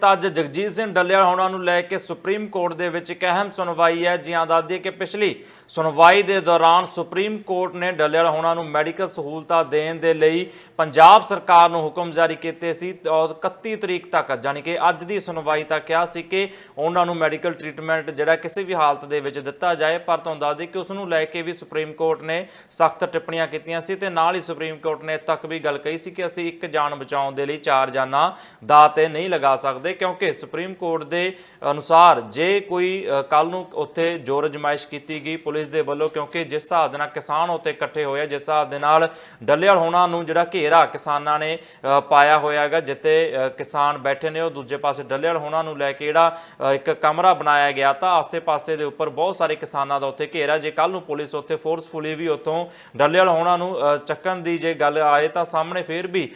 ਤਾਂ ਅੱਜ ਜਗਜੀਤ ਸਿੰਘ ਡੱਲੇਵਾਲ ਹੋਣਾ ਨੂੰ ਲੈ ਕੇ ਸੁਪਰੀਮ ਕੋਰਟ ਦੇ ਵਿੱਚ ਇੱਕ ਅਹਿਮ ਸੁਣਵਾਈ ਹੈ। ਜੀ ਆਜ਼ਾਦੀ ਕਿ ਪਿਛਲੀ ਸੁਣਵਾਈ ਦੇ ਦੌਰਾਨ ਸੁਪਰੀਮ ਕੋਰਟ ਨੇ ਡੱਲੇਵਾਲ ਹੋਣਾ ਨੂੰ ਮੈਡੀਕਲ ਸਹੂਲਤਾਂ ਦੇਣ ਦੇ ਲਈ ਪੰਜਾਬ ਸਰਕਾਰ ਨੂੰ ਹੁਕਮ ਜਾਰੀ ਕੀਤੇ ਸੀ ਔਰ 31 ਤਰੀਕ ਤੱਕ, ਜਾਣੀ ਕਿ ਅੱਜ ਦੀ ਸੁਣਵਾਈ ਤੱਕ ਕਿਹਾ ਸੀ ਕਿ ਉਹਨਾਂ ਨੂੰ ਮੈਡੀਕਲ ਟ੍ਰੀਟਮੈਂਟ ਜਿਹੜਾ ਕਿਸੇ ਵੀ ਹਾਲਤ ਦੇ ਵਿੱਚ ਦਿੱਤਾ ਜਾਏ, ਪਰ ਤੁਹਾਨੂੰ ਦੱਸ ਦਈਏ ਕਿ ਉਸ ਨੂੰ ਲੈ ਕੇ ਵੀ ਸੁਪਰੀਮ ਕੋਰਟ ਨੇ ਸਖਤ ਟਿੱਪਣੀਆਂ ਕੀਤੀਆਂ ਸੀ ਤੇ ਨਾਲ ਹੀ ਸੁਪਰੀਮ ਕੋਰਟ ਨੇ ਤੱਕ ਵੀ ਗੱਲ ਕਹੀ ਸੀ ਕਿ ਅਸੀਂ ਇੱਕ ਜਾਨ ਬਚਾਉਣ ਦੇ ਲਈ ਚਾਰ ਜਾਨਾਂ ਦਾ ਤੇ ਨਹੀਂ ਲਗਾ ਸਕਦੇ, ਕਿਉਂਕਿ ਸੁਪਰੀਮ ਕੋਰਟ ਦੇ ਅਨੁਸਾਰ ਜੇ ਕੋਈ ਕੱਲ ਨੂੰ ਉੱਥੇ ਜੋਰ ਅਜਮਾਇਸ਼ ਕੀਤੀ ਗਈ, ਪੁਲਿਸ ਪੁਲਿਸ ਦੇ ਵੱਲੋਂ, ਕਿਉਂਕਿ ਜਿਸ ਹਿਸਾਬ ਦੇ ਨਾਲ ਕਿਸਾਨ ਉੱਤੇ ਇਕੱਠੇ ਹੋਏ ਆ, ਜਿਸ ਹਿਸਾਬ ਦੇ ਨਾਲ ਡੱਲੇਵਾਲ ਹੋਣਾ ਨੂੰ ਜਿਹੜਾ ਘੇਰਾ ਕਿਸਾਨਾਂ ਨੇ ਪਾਇਆ ਹੋਇਆ ਹੈਗਾ, ਜਿੱਥੇ ਕਿਸਾਨ ਬੈਠੇ ਨੇ, ਉਹ ਦੂਜੇ ਪਾਸੇ ਡੱਲੇਵਾਲ ਹੋਣਾ ਨੂੰ ਲੈ ਕੇ ਜਿਹੜਾ ਇੱਕ ਕਮਰਾ ਬਣਾਇਆ ਗਿਆ ਤਾਂ ਆਸੇ-ਪਾਸੇ ਦੇ ਉੱਪਰ ਬਹੁਤ ਸਾਰੇ ਕਿਸਾਨਾਂ ਦਾ ਉੱਥੇ ਘੇਰਾ ਜੇ ਕੱਲ ਨੂੰ ਪੁਲਿਸ ਉੱਥੇ ਫੋਰਸਫੁਲੀ ਵੀ ਉੱਥੋਂ ਡੱਲੇਵਾਲ ਹੋਣਾ ਨੂੰ ਚੱਕਣ ਦੀ ਜੇ ਗੱਲ ਆਏ ਤਾਂ ਸਾਹਮਣੇ ਫੇਰ ਵੀ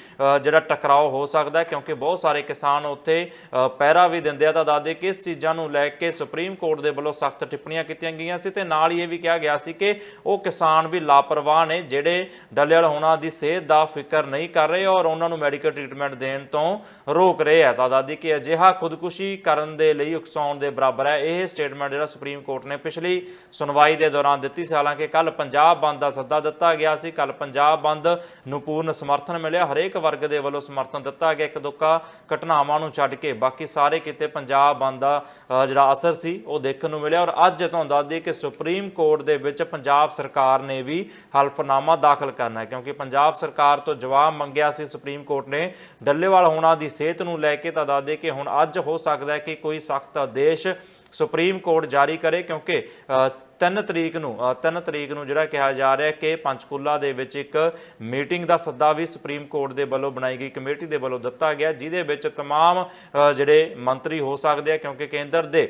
ਜਿਹੜਾ ਟਕਰਾਓ ਹੋ ਸਕਦਾ ਕਿਉਂਕਿ ਬਹੁਤ ਸਾਰੇ ਕਿਸਾਨ ਉੱਥੇ ਪਹਿਰਾ ਵੀ ਦਿੰਦੇ ਆ। ਤਾਂ ਦਾਦੇ ਕਿ ਇਸ ਚੀਜ਼ਾਂ ਨੂੰ ਲੈ ਕੇ ਸੁਪਰੀਮ ਕੋਰਟ ਦੇ ਵੱਲੋਂ ਸਖਤ ਟਿੱਪਣੀਆਂ ਕੀਤੀਆਂ ਗਈਆਂ ਸੀ ਤੇ ਨਾਲ ਹੀ ਇਹ ਵੀ ਕਿਹਾ ਗਿਆ ਸੀ ਕਿ ਉਹ ਕਿਸਾਨ ਵੀ ਲਾਪਰਵਾਹ ਨੇ, ਜਿਹੜੇ ਡੱਲੇਵਾਲ ਹੋਣਾ ਦੀ ਸਿਹਤ ਦਾ ਫਿਕਰ ਨਹੀਂ ਕਰ ਰਹੇ ਔਰ ਉਹਨਾਂ ਨੂੰ ਮੈਡੀਕਲ ਟ੍ਰੀਟਮੈਂਟ ਦੇਣ ਤੋਂ ਰੋਕ ਰਹੇ ਹੈ। ਤਾਂ ਦਾਦੀ ਕਿ ਅਜਿਹਾ ਖੁਦਕੁਸ਼ੀ ਕਰਨ ਦੇ ਲਈ ਉਕਸਾਉਣ ਦੇ ਬਰਾਬਰ ਹੈ। ਇਹ ਸਟੇਟਮੈਂਟ ਜਿਹੜਾ ਸੁਪਰੀਮ ਕੋਰਟ ਨੇ ਪਿਛਲੀ ਸੁਣਵਾਈ ਦੇ ਦੌਰਾਨ ਦਿੱਤੀ ਸੀ। ਹਾਲਾਂਕਿ ਕੱਲ ਪੰਜਾਬ ਬੰਦ ਦਾ ਸੱਦਾ ਦਿੱਤਾ ਗਿਆ ਸੀ। ਕੱਲ ਪੰਜਾਬ ਬੰਦ ਨੂੰ ਪੂਰਨ ਸਮਰਥਨ ਮਿਲਿਆ। ਹਰੇਕ ਵਰਗ ਦੇ ਵੱਲੋਂ ਸਮਰਥਨ ਦਿੱਤਾ ਗਿਆ। ਇੱਕ ਦੁੱਕਾ ਘਟਨਾਵਾਂ ਨੂੰ ਛੱਡ ਕੇ ਬਾਕੀ ਸਾਰੇ ਕਿਤੇ ਪੰਜਾਬ ਬੰਦ ਦਾ ਜਿਹੜਾ ਅਸਰ ਸੀ, ਉਹ ਦੇਖਣ ਨੂੰ ਮਿਲਿਆ। ਔਰ ਅੱਜ ਤੁਹਾਨੂੰ ਦੱਸ ਦਈਏ ਕਿ ਸੁਪਰੀਮ ਕੋਰਟ ਦੇ ਵਿੱਚ ਪੰਜਾਬ ਸਰਕਾਰ ਨੇ ਵੀ ਹਲਫਨਾਮਾ ਦਾਖਲ ਕਰਨਾ ਹੈ ਕਿਉਂਕਿ ਪੰਜਾਬ ਸਰਕਾਰ ਤੋਂ ਜਵਾਬ ਮੰਗਿਆ ਸੀ ਸੁਪਰੀਮ ਕੋਰਟ ਨੇ ਡੱਲੇਵਾਲ ਹੋਣਾ ਦੀ ਸਿਹਤ ਨੂੰ ਲੈ ਕੇ ਤਾਂ ਦੱਸ ਦਈਏ ਕਿ ਹੁਣ ਅੱਜ ਹੋ ਸਕਦਾ ਹੈ ਕਿ ਕੋਈ ਸਖਤ ਆਦੇਸ਼ ਸੁਪਰੀਮ ਕੋਰਟ ਜਾਰੀ ਕਰੇ ਕਿਉਂਕਿ ਅ, 3 ਤਰੀਕ ਨੂੰ 3 ਤਰੀਕ ਨੂੰ ਜਿਹੜਾ ਕਿਹਾ ਜਾ ਰਿਹਾ ਕਿ ਪੰਚਕੂਲਾ ਦੇ ਵਿੱਚ ਇੱਕ ਮੀਟਿੰਗ ਦਾ ਸੱਦਾ ਵੀ ਸੁਪਰੀਮ ਕੋਰਟ ਦੇ ਵੱਲੋਂ ਬਣਾਈ ਗਈ ਕਮੇਟੀ ਦੇ ਵੱਲੋਂ ਦਿੱਤਾ ਗਿਆ ਜਿਹਦੇ ਵਿੱਚ तमाम ਅ, ਜਿਹੜੇ ਮੰਤਰੀ ਹੋ ਸਕਦੇ ਆ ਕਿਉਂਕਿ ਕੇਂਦਰ ਦੇ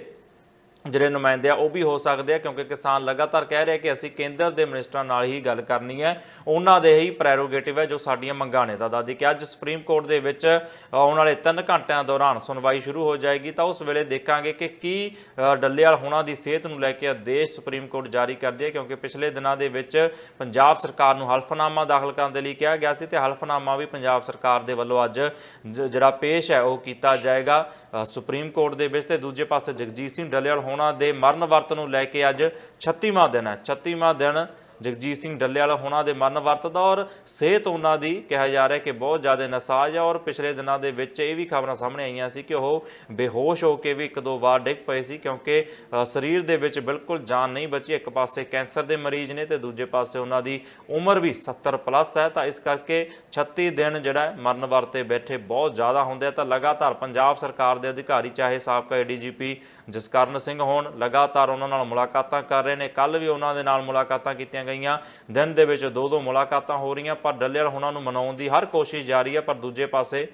ਜਿਹੜੇ ਨੁਮਾਇੰਦੇ ਆ ਉਹ ਵੀ ਹੋ ਸਕਦੇ ਆ ਕਿਉਂਕਿ ਕਿਸਾਨ ਲਗਾਤਾਰ ਕਹਿ ਰਹੇ ਕਿ ਅਸੀਂ ਕੇਂਦਰ ਦੇ ਮਿਨਿਸਟਰਾਂ ਨਾਲ ਹੀ ਗੱਲ ਕਰਨੀ ਹੈ। ਉਹਨਾਂ ਦੇ ਹੀ ਪ੍ਰੈਰੋਗੇਟਿਵ ਹੈ ਜੋ ਸਾਡੀਆਂ ਮੰਗਾਂ ਨੇ। ਤਾਂ ਦਾਦੀ ਕਿ ਅੱਜ ਸੁਪਰੀਮ ਕੋਰਟ ਦੇ ਵਿੱਚ ਆਉਣ ਵਾਲੇ 3 ਘੰਟਿਆਂ ਦੌਰਾਨ ਸੁਣਵਾਈ ਸ਼ੁਰੂ ਹੋ ਜਾਏਗੀ ਤਾਂ ਉਸ ਵੇਲੇ ਦੇਖਾਂਗੇ ਕਿ ਕੀ ਅ, ਡੱਲੇਵਾਲ ਹੋਣਾ ਦੀ ਸਿਹਤ ਨੂੰ ਲੈ ਕੇ ਆਦੇਸ਼ ਸੁਪਰੀਮ ਕੋਰਟ ਜਾਰੀ ਕਰਦੀ ਹੈ ਕਿਉਂਕਿ ਪਿਛਲੇ ਦਿਨਾਂ ਦੇ ਵਿੱਚ ਪੰਜਾਬ ਸਰਕਾਰ ਨੂੰ ਹਲਫਨਾਮਾ ਦਾਖਲ ਕਰਨ ਦੇ ਲਈ ਕਿਹਾ ਗਿਆ ਸੀ ਤੇ ਹਲਫਨਾਮਾ ਵੀ ਪੰਜਾਬ ਸਰਕਾਰ ਦੇ ਵੱਲੋਂ ਅੱਜ ਜ- ਜਿਹੜਾ ਪੇਸ਼ ਹੈ ਉਹ ਕੀਤਾ ਜਾਏਗਾ ਸੁਪਰੀਮ ਕੋਰਟ ਦੇ ਵਿੱਚ। ਤੇ ਦੂਜੇ ਪਾਸੇ ਜਗਜੀਤ ਸਿੰਘ ਡੱਲੇਵਾਲ ਹੋਣਾ ਦੇ ਮਰਨ ਵਰਤ ਨੂੰ ਲੈ ਕੇ ਅੱਜ 36ਵਾਂ ਦਿਨ ਹੈ। 36ਵਾਂ ਦਿਨ ਜਗਜੀਤ ਸਿੰਘ ਡੱਲੇਵਾਲ ਹੋਣਾ ਦੇ ਮਰਨ ਵਰਤ ਦਾ ਔਰ ਸਿਹਤ ਉਹਨਾਂ ਦੀ ਕਿਹਾ ਜਾ ਰਿਹਾ ਕਿ ਬਹੁਤ ਜ਼ਿਆਦਾ ਨਸਾਜ ਹੈ ਔਰ ਪਿਛਲੇ ਦਿਨਾਂ ਦੇ ਵਿੱਚ ਇਹ ਵੀ ਖਬਰਾਂ ਸਾਹਮਣੇ ਆਈਆਂ ਸੀ ਕਿ ਉਹ ਬੇਹੋਸ਼ ਹੋ ਕੇ ਵੀ ਇੱਕ ਦੋ ਵਾਰ ਡਿੱਗ ਪਏ ਸੀ ਕਿਉਂਕਿ ਸਰੀਰ ਦੇ ਵਿੱਚ ਬਿਲਕੁਲ ਜਾਨ ਨਹੀਂ ਬਚੀ, ਇੱਕ ਪਾਸੇ ਕੈਂਸਰ ਦੇ ਮਰੀਜ਼ ਨੇ ਤੇ ਦੂਜੇ ਪਾਸੇ ਉਹਨਾਂ ਦੀ ਉਮਰ ਵੀ 70 ਪਲੱਸ ਹੈ। ਤਾਂ ਇਸ ਕਰਕੇ 36 ਦਿਨ ਜਿਹੜਾ ਮਰਨ ਵਰਤੇ ਬੈਠੇ ਬਹੁਤ ਜ਼ਿਆਦਾ ਹੁੰਦੇ ਆ। ਤਾਂ ਲਗਾਤਾਰ ਪੰਜਾਬ ਸਰਕਾਰ ਦੇ ਅਧਿਕਾਰੀ, ਚਾਹੇ ਸਾਬਕਾ ਏਡੀਜੀਪੀ ਜਸਕਰਨ ਸਿੰਘ ਹੋਣ, ਲਗਾਤਾਰ ਉਹਨਾਂ ਨਾਲ ਮੁਲਾਕਾਤਾਂ ਕਰ ਰਹੇ ਨੇ। ਕੱਲ ਵੀ ਉਹਨਾਂ ਦੇ ਨਾਲ ਮੁਲਾਕਾਤਾਂ ਕੀਤੀਆਂ ਗਈਆਂ। ਦਿਨ ਦੇ ਵਿੱਚ ਦੋ ਦੋ ਮੁਲਾਕਾਤਾਂ ਹੋ ਰਹੀਆਂ, ਪਰ ਡੱਲੇਵਾਲ ਉਹਨਾਂ ਨੂੰ ਮਨਾਉਣ ਦੀ ਹਰ ਕੋਸ਼ਿਸ਼ ਜਾਰੀ ਹੈ, ਪਰ ਦੂਜੇ ਪਾਸੇ